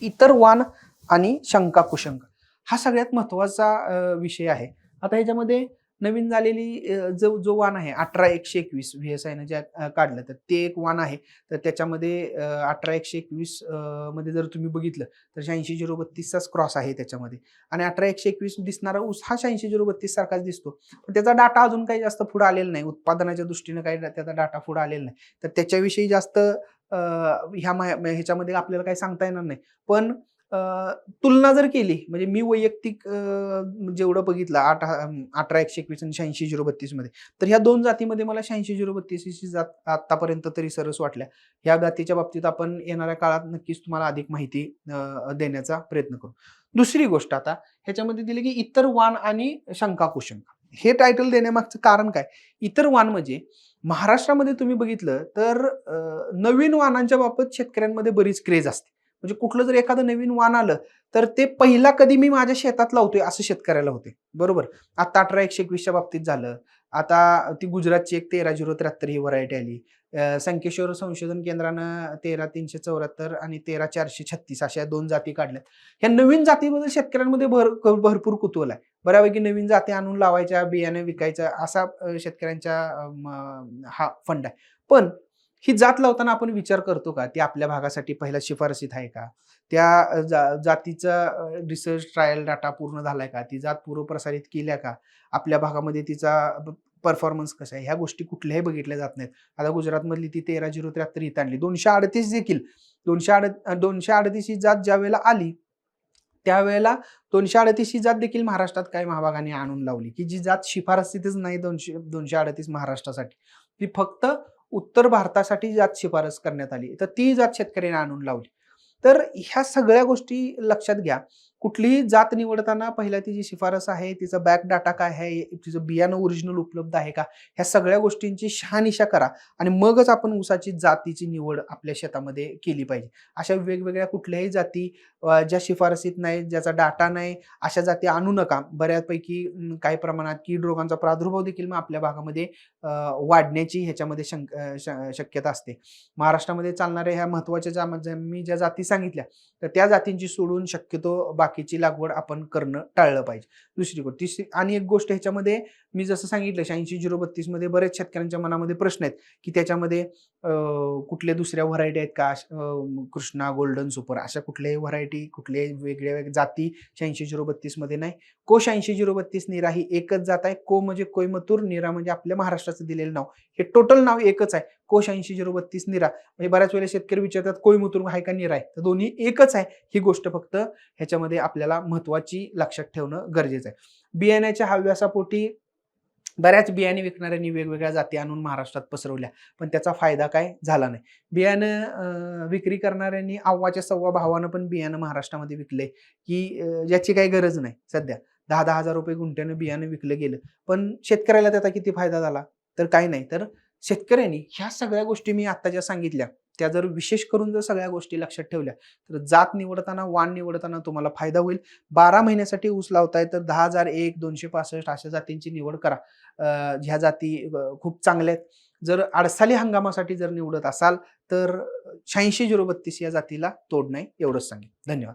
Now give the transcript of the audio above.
इतर वान आणि शंका कुशंका. हा सगळ्यात महत्त्वाचा विषय आहे. आता ह्याच्यामध्ये नवीन झालेली जो जो वाण आहे अठरा एकशे एकवीस व्ही एस आयनं जे काढलं तर ते एक वाण आहे. तर त्याच्यामध्ये अठरा एकशे एकवीसमध्ये जर तुम्ही बघितलं तर शहाऐंशी झिरो बत्तीसचाच क्रॉस आहे त्याच्यामध्ये. आणि अठरा एकशे एकवीस दिसणारा ऊस हा शहाऐंशी झिरो बत्तीस सारखाच दिसतो. पण त्याचा डाटा अजून काही जास्त पुढे आलेला नाही. उत्पादनाच्या दृष्टीनं काही त्याचा डाटा पुढे आलेला नाही. तर त्याच्याविषयी जास्त ह्या ह्याच्यामध्ये आपल्याला काही सांगता येणार नाही. पण तुलना जर केली म्हणजे मी वैयक्तिक जेवढं बघितलं आठ अठरा एकशे एकवीस आणि शहाऐंशी झिरो बत्तीसमध्ये तर ह्या दोन जातीमध्ये मला शहाऐंशी झिरो बत्तीस जात आतापर्यंत तरी सरस वाटल्या. ह्या जातीच्या बाबतीत आपण येणाऱ्या काळात नक्कीच तुम्हाला अधिक माहिती देण्याचा प्रयत्न करू. दुसरी गोष्ट आता ह्याच्यामध्ये दिली की इतर वाण आणि शंका कुशंका हे टायटल देण्यामागचं कारण काय? इतर वाण म्हणजे महाराष्ट्रामध्ये तुम्ही बघितलं तर नवीन वाहनांच्या बाबत शेतकऱ्यांमध्ये बरीच क्रेज असते. म्हणजे कुठलं जर एखादं नवीन वाण आलं तर ते पहिला कधी मी माझ्या शेतात लावतोय असं शेतकऱ्याला होते. बरोबर? आता अठरा एकशे एकवीसच्या बाबतीत झालं. आता ती गुजरातची एक तेरा झिरो त्र्याहत्तर ही व्हरायटी आली. संकेश्वर संशोधन केंद्रानं तेरा तीनशे चौऱ्याहत्तर आणि तेरा चारशे छत्तीस अशा दोन जाती काढल्या ह्या नवीन जातीबद्दल शेतकऱ्यांमध्ये भर भरपूर कुतूहल आहे. बऱ्यापैकी नवीन जाती आणून लावायच्या बियाणे विकायच्या असा शेतकऱ्यांच्या हा फंड आहे. पण ही जात लावताना आपण विचार करतो का? ती आपल्या भागासाठी पहिल्या शिफारसीत आहे का? त्या जा, जातीचा रिसर्च ट्रायल डाटा पूर्ण झालाय का? ती जात पूर्व प्रसारित केल्या का? आपल्या भागामध्ये तिचा परफॉर्मन्स कसा आहे? ह्या गोष्टी कुठल्याही बघितल्या जात नाहीत. आता गुजरातमधली ती तेरा झिरो त्र्याहत्तर इथं आणली. दोनशे अडतीस देखील. दोनशे अड दोनशे अडतीस ही जात ज्या वेळेला आली त्यावेळेला दोनशे अडतीस ही जात देखील महाराष्ट्रात काही महाभागाने आणून लावली. की जी जात शिफारसीतच नाही दोनशे दोनशे अडतीस महाराष्ट्रासाठी. ती फक्त उत्तर भारतासाठी जात शिफारस करण्यात आली. तर ती जात शेतकऱ्यांनी आणून लावली. तर ह्या सगळ्या गोष्टी लक्षात घ्या. कुठलीही जात निवडताना पहिला तिची शिफारस आहे तिचा बॅक डाटा काय आहे तिचं बियाणं ओरिजिनल उपलब्ध आहे का ह्या सगळ्या गोष्टींची शहानिशा करा आणि मगच आपण ऊसाची जातीची निवड आपल्या शेतामध्ये केली पाहिजे. अशा वेगवेगळ्या कुठल्याही जाती ज्या शिफारसीत नाही ज्याचा डाटा नाही अशा जाती आणू नका. बऱ्यापैकी काही प्रमाणात कीड रोगांचा प्रादुर्भाव देखील मग आपल्या भागामध्ये वाढण्याची ह्याच्यामध्ये शंक श- शक्यता असते. महाराष्ट्रामध्ये चालणाऱ्या ह्या महत्त्वाच्या ज्या ज्या मी ज्या जाती सांगितल्या तर त्या जातींची सोडून शक्यतो बाकीची लागवड आपण करणं टाळलं पाहिजे. दुसरी गोष्ट तिसरी आणि एक गोष्ट ह्याच्यामध्ये मी जसं सांगितलं शहाऐंशी झिरो बत्तीसमध्ये बरेच शेतकऱ्यांच्या मनामध्ये प्रश्न आहेत की त्याच्यामध्ये कुठल्या दुसऱ्या व्हरायटी आहेत का? कृष्णा गोल्डन सुपर अशा कुठल्याही व्हरायटी कुठल्याही वेगळ्या वेगळ्या जाती शहाऐंशी झिरो बत्तीसमध्ये नाही. को शहाऐंशी झिरो बत्तीस निरा ही एकच जात आहे. को म्हणजे कोईमतूर निरा म्हणजे आपल्या महाराष्ट्राचं दिलेलं नाव. हे टोटल नाव एकच आहे. को शहाऐंशी झिरो बत्तीस निरा. म्हणजे बऱ्याच वेळेला शेतकरी विचारतात कोईमतूर आहे का निरा आहे? तर दोन्ही एकच आहे. ही गोष्ट फक्त ह्याच्यामध्ये आपल्याला महत्वाची लक्षात ठेवणं गरजेचं आहे. बियाण्याच्या हव्यासापोटी बऱ्याच बियाणे विकणाऱ्यांनी वेगवेगळ्या जाती आणून महाराष्ट्रात पसरवल्या पण त्याचा फायदा काय झाला नाही. बियाणं विक्री करणाऱ्यांनी आव्वाच्या सव्वा भावानं पण बियाणं महाराष्ट्रामध्ये विकले की याची ज्याची काही गरज नाही सध्या. दहा दहा हजार रुपये गुंठ्यानं बियाणं विकलं गेलं पण शेतकऱ्याला त्याचा किती फायदा झाला? तर काही नाही. तर शेतकऱ्यांनी ह्या सगळ्या गोष्टी मी आत्ता ज्या सांगितल्या त्या जर विशेष करून जर सगळ्या गोष्टी लक्षात ठेवल्या तर जात निवडताना वाण निवडताना तुम्हाला फायदा होईल. बारा महिन्यासाठी ऊस लावताय तर दहा हजार एक दोनशे पासष्ट अशा जातींची निवड करा. ह्या जाती खूप चांगल्या आहेत. जर अडसाली हंगामासाठी जर निवडत असाल तर शहाऐंशी झिरो बत्तीस या जातीला तोड नाही एवढंच सांगेन. धन्यवाद.